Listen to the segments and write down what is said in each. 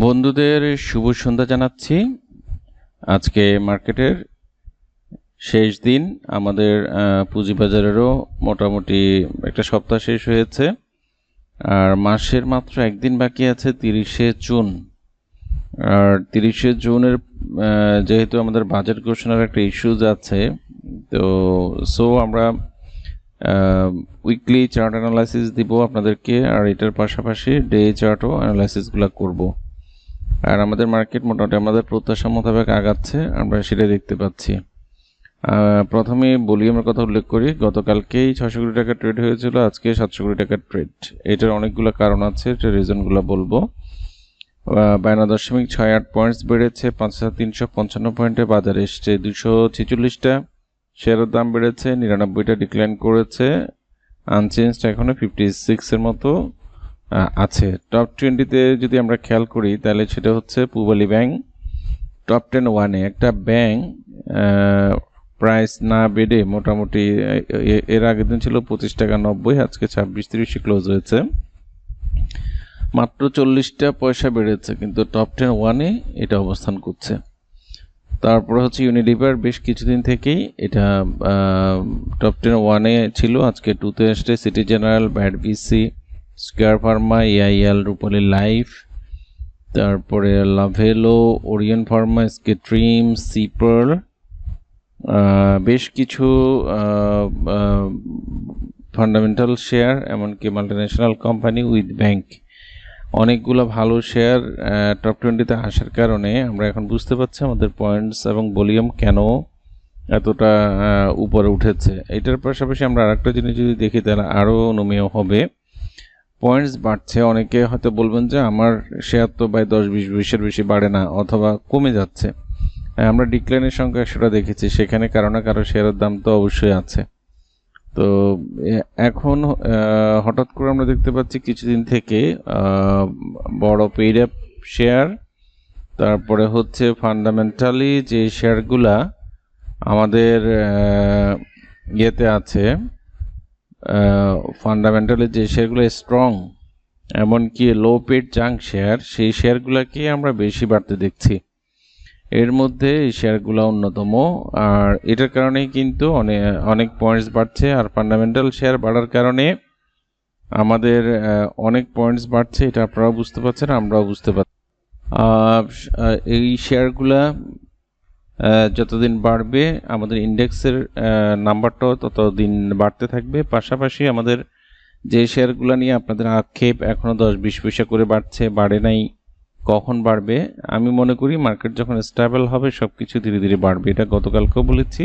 বন্ধুদের শুভ সন্ধ্যা জানাচ্ছি। আজকে মার্কেটের শেষ দিন। আমাদের পুঁজিবাজারেরও মোটামুটি একটা সপ্তাহ শেষ হয়েছে। আর মাসের মাত্র একদিন বাকি আছে, তিরিশে জুন। আর তিরিশে জুনের যেহেতু আমাদের বাজেট ঘোষণার একটা ইস্যুজ আছে, তো সো আমরা উইকলি চার্ট অ্যানালাইসিস দিব আপনাদেরকে। আর এটার পাশাপাশি ডে চার্টও অ্যানালাইসিসগুলো করব। আর আমাদের মার্কেট মোটামুটি আমাদের প্রত্যাশা মোতাবেক আগাচ্ছে, আমরা সেটা দেখতে পাচ্ছি। প্রথমে ভলিউমের কথা উল্লেখ করি। গতকালকেই ছশো কোটি টাকা ট্রেড হয়েছিল, আজকে সাতশো কোটি টাকার ট্রেড এটার অনেকগুলো কারণ আছে এটার রিজনগুলো বলব। বায়ান্ন দশমিক ছয় আট পয়েন্টস বেড়েছে পাঁচ হাজার তিনশো পঞ্চান্ন পয়েন্টে বাজারে এসছে দুশো ছেচল্লিশটা। শেয়ারের দাম বেড়েছে, নিরানব্বইটা ডিক্লাইন করেছে। আনচেঞ্জড এখনও ফিফটি সিক্সের মতো। আছে। টপ টোয়েন্টিতে যদি আমরা খেয়াল করি, তাহলে সেটা হচ্ছে পূবালী ব্যাংক টপ টেন ওয়ানে একটা ব্যাংক প্রাইস না বেড়ে মোটামুটি এর আগের দিন ছিল পঁচিশ টাকা নব্বই, আজকে ছাব্বিশ তিরিশে ক্লোজ হয়েছে। মাত্র চল্লিশটা পয়সা বেড়েছে, কিন্তু টপ টেন ওয়ানে এটা অবস্থান করছে। তারপরে হচ্ছে ইউনিলিভার বেশ কিছুদিন থেকেই এটা টপ টেন ওয়ানে ছিল, আজকে টুতে এসছে City general bad BC Square Pharma AIL Rupali Life তারপরে লাভেলো ওরিয়ন ফার্মা স্কেট্রিম সিপার বেশ কিছু ফান্ডামেন্টাল শেয়ার এমনকি মাল্টিন্যাশনাল কোম্পানি উইথ ব্যাংক অনেকগুলো ভালো শেয়ার টপ টোয়েন্টিতে আসার কারণে আমরা এখন বুঝতে পারছি আমাদের পয়েন্টস এবং ভলিউম কেন এতটা উপরে উঠেছে। এটার পাশাপাশি আমরা আরেকটা জিনিস যদি দেখি, তাহলে আরও অনুমেয় হবে। পয়েন্টস বাড়ছে। অনেকে হয়তো বলবেন যে আমার শেয়ার তো বাই দশ বিশ, বিশের বেশি বাড়ে না অথবা কমে যাচ্ছে। আমরা ডিক্লাইনের সংখ্যা সেটা দেখেছি। সেখানে কারও না কারও শেয়ারের দাম তো অবশ্যই আছে। তো এখন হঠাৎ করে আমরা দেখতে পাচ্ছি কিছুদিন থেকে বড় পেইড শেয়ার তারপরে হচ্ছে ফান্ডামেন্টালি যে শেয়ারগুলা আমাদের ইয়েতে আছে ফান্ডামেন্টালি যে শেয়ারগুলো স্ট্রং এমনকি লো পেড জাঙ্ক শেয়ার সেই শেয়ারগুলোকে আমরা বেশি বাড়তে দেখছি। এর মধ্যে এই শেয়ারগুলো অন্যতম, আর এটার কারণেই কিন্তু অনেক অনেক পয়েন্টস বাড়ছে, আর ফান্ডামেন্টাল শেয়ার বাড়ার কারণে আমাদের অনেক পয়েন্টস বাড়ছে, এটা আপনারাও বুঝতে পারছেন, আমরাও বুঝতে পারছি। এই শেয়ারগুলা যতদিন বাড়বে, আমাদের ইন্ডেক্সের নাম্বারটাও ততদিন বাড়তে থাকবে। পাশাপাশি আমাদের যে শেয়ারগুলো নিয়ে আপনাদের আক্ষেপ এখনও দশ বিশ পয়সা করে বাড়ছে, বাড়ে নাই, কখন বাড়বে? আমি মনে করি মার্কেট যখন স্টেবল হবে সব কিছু ধীরে ধীরে বাড়বে। এটা গতকালকেও বলেছি,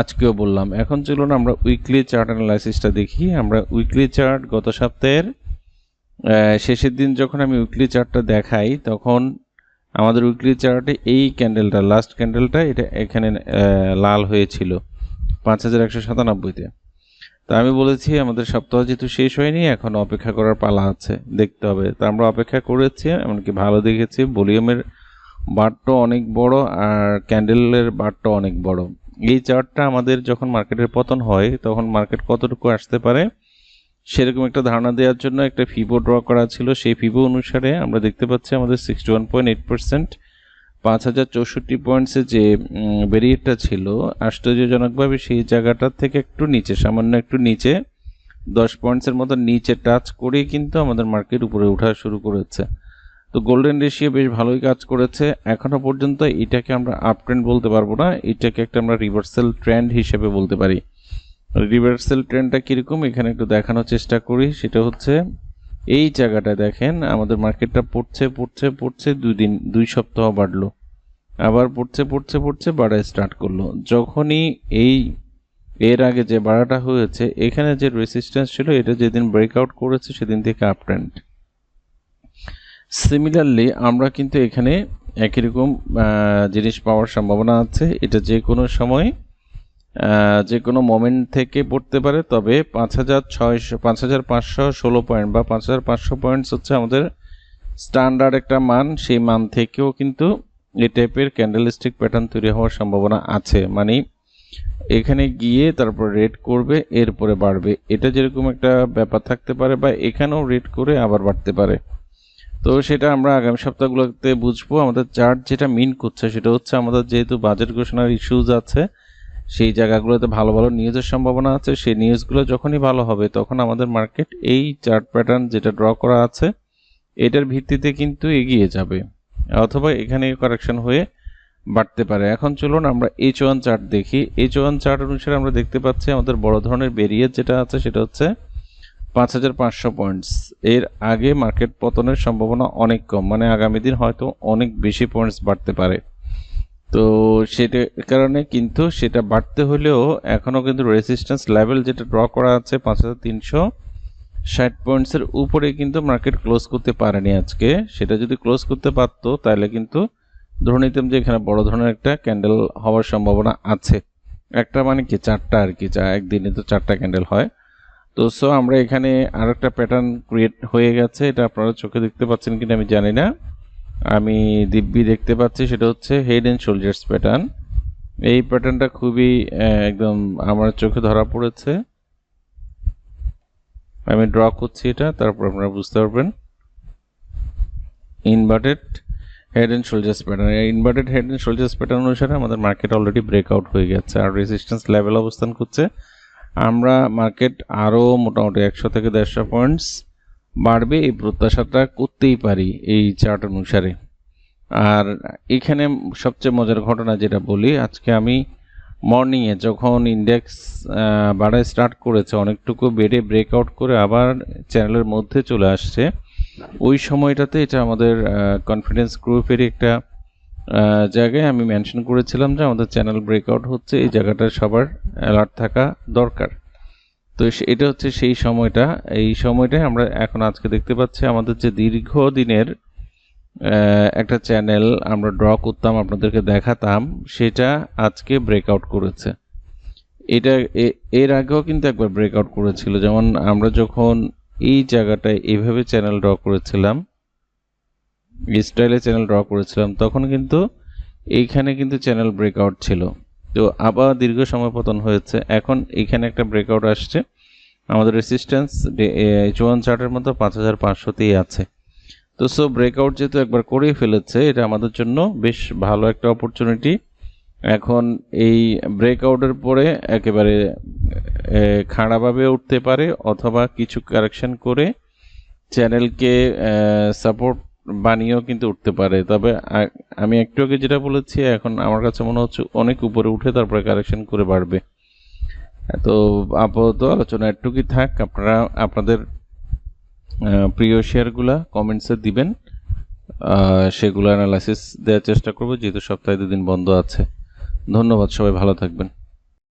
আজকেও বললাম। এখন চলুন আমরা উইকলি চার্ট অ্যানালাইসিসটা দেখি। আমরা উইকলি চার্ট গত সপ্তাহের শেষের দিন যখন আমি উইকলি চার্টটা দেখাই, তখন আমাদের উইকলি চার্টে এই ক্যান্ডেলটা লাস্ট ক্যান্ডেলটা এটা এখানে লাল হয়েছিল, পাঁচ হাজার একশো সাতানব্বইতে। তা আমি বলেছি, আমাদের সপ্তাহ যেহেতু শেষ হয়নি, এখন অপেক্ষা করার পালা আছে, দেখতে হবে। তা আমরা অপেক্ষা করেছি, এমনকি ভালো দেখেছি ভলিউমের বারটা অনেক বড়, আর ক্যান্ডেলের বারটা অনেক বড়। এই চার্টটা আমাদের যখন মার্কেটের পতন হয়, তখন মার্কেট কতটুকু আসতে পারে? সেরকম একটা ধারণা দেওয়ার জন্য একটা ফিবো ড্র করা ছিল। সেই ফিবো অনুসারে আমরা দেখতে পাচ্ছি আমাদের sixty one point eight percent পাঁচ হাজার চৌষট্টি পয়েন্টসে যে ব্যারিয়ারটা ছিল, আশ্চর্যজনকভাবে সেই জায়গাটার থেকে একটু নিচে, সামান্য একটু নিচে, দশ পয়েন্টসের মতো নিচে টাচ করেই কিন্তু আমাদের মার্কেট উপরে ওঠা শুরু করেছে। তো গোল্ডেন রেশিও বেশ ভালোই কাজ করেছে। এখনও পর্যন্ত এটাকে আমরা আপ ট্রেন্ড বলতে পারব না। এটাকে একটা আমরা রিভার্সাল ট্রেন্ড হিসেবে বলতে পারি। রিভার্সাল ট্রেন্ডটা কীরকম, এখানে একটু দেখানোর চেষ্টা করি। সেটা হচ্ছে, এই জায়গাটা দেখেন, আমাদের মার্কেটটা পড়ছে পড়ছে পড়ছে, দুই দিন, দুই সপ্তাহ বাড়লো। আবার পড়ছে পড়ছে পড়ছে বাড়া স্টার্ট করল। যখনই এই, এর আগে যে বাড়াটা হয়েছে, এখানে যে রেসিস্ট্যান্স ছিল, এটা যেদিন ব্রেকআউট করেছে, সেদিন থেকে আপ ট্রেন্ড সিমিলারলি আমরা কিন্তু এখানে একই রকম জিনিস পাওয়ার সম্ভাবনা আছে। এটা যে কোনো সময় যে কোনো মোমেন্ট থেকে পড়তে পারে, তবে পাঁচ হাজার ছয়শো পাঁচ হাজার পাঁচশো ষোলো পয়েন্ট বা পাঁচ হাজার পাঁচশো পয়েন্টস হচ্ছে আমাদের স্ট্যান্ডার্ড একটা মান। সেই মান থেকেও কিন্তু এই টাইপের ক্যান্ডেলস্টিক প্যাটার্ন তৈরি হওয়ার সম্ভাবনা আছে। মানে এখানে গিয়ে তারপর রেড করবে, এরপরে বাড়বে। এটা যেরকম একটা ব্যাপার থাকতে পারে বা এখানেও রেড করে আবার বাড়তে পারে। তো সেটা আমরা আগামী সপ্তাহগুলোতে বুঝব। আমাদের চার্ট যেটা মিন করছে সেটা হচ্ছে আমাদের যেহেতু বাজেট ঘোষণার ইস্যুজ আছে সেই জায়গাগুলোতে ভালো ভালো নিউজের সম্ভাবনা আছে। সেই নিউজগুলো যখনই ভালো হবে, তখন আমাদের মার্কেট এই চার্ট প্যাটার্ন যেটা ড্র করা আছে, এটার ভিত্তিতে কিন্তু এগিয়ে যাবে অথবা এখানে কারেকশন হয়ে বাড়তে পারে। এখন চলুন আমরা এইচ ওয়ান চার্ট দেখি। এইচ ওয়ান চার্ট অনুসারে আমরা দেখতে পাচ্ছি আমাদের বড় ধরনের বেরিয়ে যেটা আছে, সেটা হচ্ছে পাঁচ হাজার পাঁচশো পয়েন্টস এর আগে মার্কেট পতনের সম্ভাবনা অনেক কম মানে আগামী দিন হয়তো অনেক বেশি পয়েন্টস বাড়তে পারে। তো সেটা কারণে কিন্তু সেটা বাড়তে হলেও এখনও কিন্তু রেজিস্ট্যান্স লেভেল যেটা ড্র করা আছে পাঁচ হাজার তিনশো ষাট পয়েন্টসের উপরে কিন্তু মার্কেট ক্লোজ করতে পারেনি আজকে। সেটা যদি ক্লোজ করতে পারতো, তাহলে কিন্তু ধরে নিতাম যে এখানে বড় ধরনের একটা ক্যান্ডেল হওয়ার সম্ভাবনা আছে। একটা মানে কি, চারটা আর কি যা একদিনে তো চারটা ক্যান্ডেল হয়। তো সো আমরা এখানে আর একটা প্যাটার্ন ক্রিয়েট হয়ে গেছে, এটা আপনারা চোখে দেখতে পাচ্ছেন কিনা আমি জানি না। আমি দিব্যি দেখতে পাচ্ছি, সেটা হচ্ছে হেড অ্যান্ড শোল্ডার্স প্যাটার্ন এই প্যাটার্নটা খুবই একদম আমার চোখে ধরা পড়েছে। আমি ড্র করছি এটা, তারপর আপনারা বুঝতে পারবেন। Inverted head and shoulders pattern এই inverted head and shoulders pattern অনুসারে আমাদের মার্কেট অলরেডি ব্রেকআউট হয়ে গেছে আর রেজিস্ট্যান্স লেভেল অবস্থান করছে। আমরা মার্কেট আরও মোটামুটি একশো থেকে দেড়শো পয়েন্টস বাড়বে, এই প্রত্যাশাটা করতেই পারি এই চার্ট অনুসারে। আর এখানে সবচেয়ে মজার ঘটনা যেটা বলি, আজকে আমি মর্নিংয়ে যখন ইন্ডেক্স বাড়ায় স্টার্ট করেছে, অনেকটুকু বেড়ে ব্রেকআউট করে আবার চ্যানেলের মধ্যে চলে আসছে, ওই সময়টাতে এটা আমাদের কনফিডেন্স গ্রুপের একটা জায়গায় আমি মেনশন করেছিলাম যে আমাদের চ্যানেল ব্রেকআউট হচ্ছে, এই জায়গাটা সবার অ্যালার্ট থাকা দরকার। তো এটা হচ্ছে সেই সময়টা। এই সময়টায় আমরা এখন আজকে দেখতে পাচ্ছি আমাদের যে দীর্ঘদিনের আহ, একটা চ্যানেল আমরা ড্র করতাম আপনাদেরকে দেখাতাম সেটা আজকে ব্রেকআউট করেছে। এটা এর আগেও কিন্তু একবার ব্রেকআউট করেছিল। যেমন আমরা যখন এই জায়গাটায় এইভাবে চ্যানেল ড্র করেছিলাম স্টাইলে চ্যানেল ড্র করেছিলাম তখন কিন্তু এইখানে কিন্তু চ্যানেল ব্রেকআউট ছিল। তো আবার দীর্ঘ সময় পতন হয়েছে। এখন এইখানে একটা ব্রেকআউট আসছে। আমাদের রেসিস্ট্যান্স চুয়ান চার্টের মতো পাঁচ হাজার পাঁচশোতেই আছে। তো সো ব্রেকআউট যেহেতু একবার করেই ফেলেছে, এটা আমাদের জন্য বেশ ভালো একটা অপরচুনিটি এখন এই ব্রেকআউটের পরে একেবারে খাড়াভাবে উঠতে পারে অথবা কিছু কারেকশন করে চ্যানেলকে সাপোর্ট বানিয়েও কিন্তু উঠতে পারে। তবে আমি একটু আগে যেটা বলেছি, এখন আমার কাছে মনে হচ্ছে অনেক উপরে উঠে তারপরে কারেকশন করে বাড়বে। তো আপাতত আলোচনা একটুকুই থাক। আপনারা, আপনাদের প্রিয় শেয়ারগুলা কমেন্টসে দিবেন। সেগুলো অ্যানালাইসিস দেওয়ার চেষ্টা করব, যেহেতু সপ্তাহে দুদিন বন্ধ আছে। ধন্যবাদ, সবাই ভালো থাকবেন।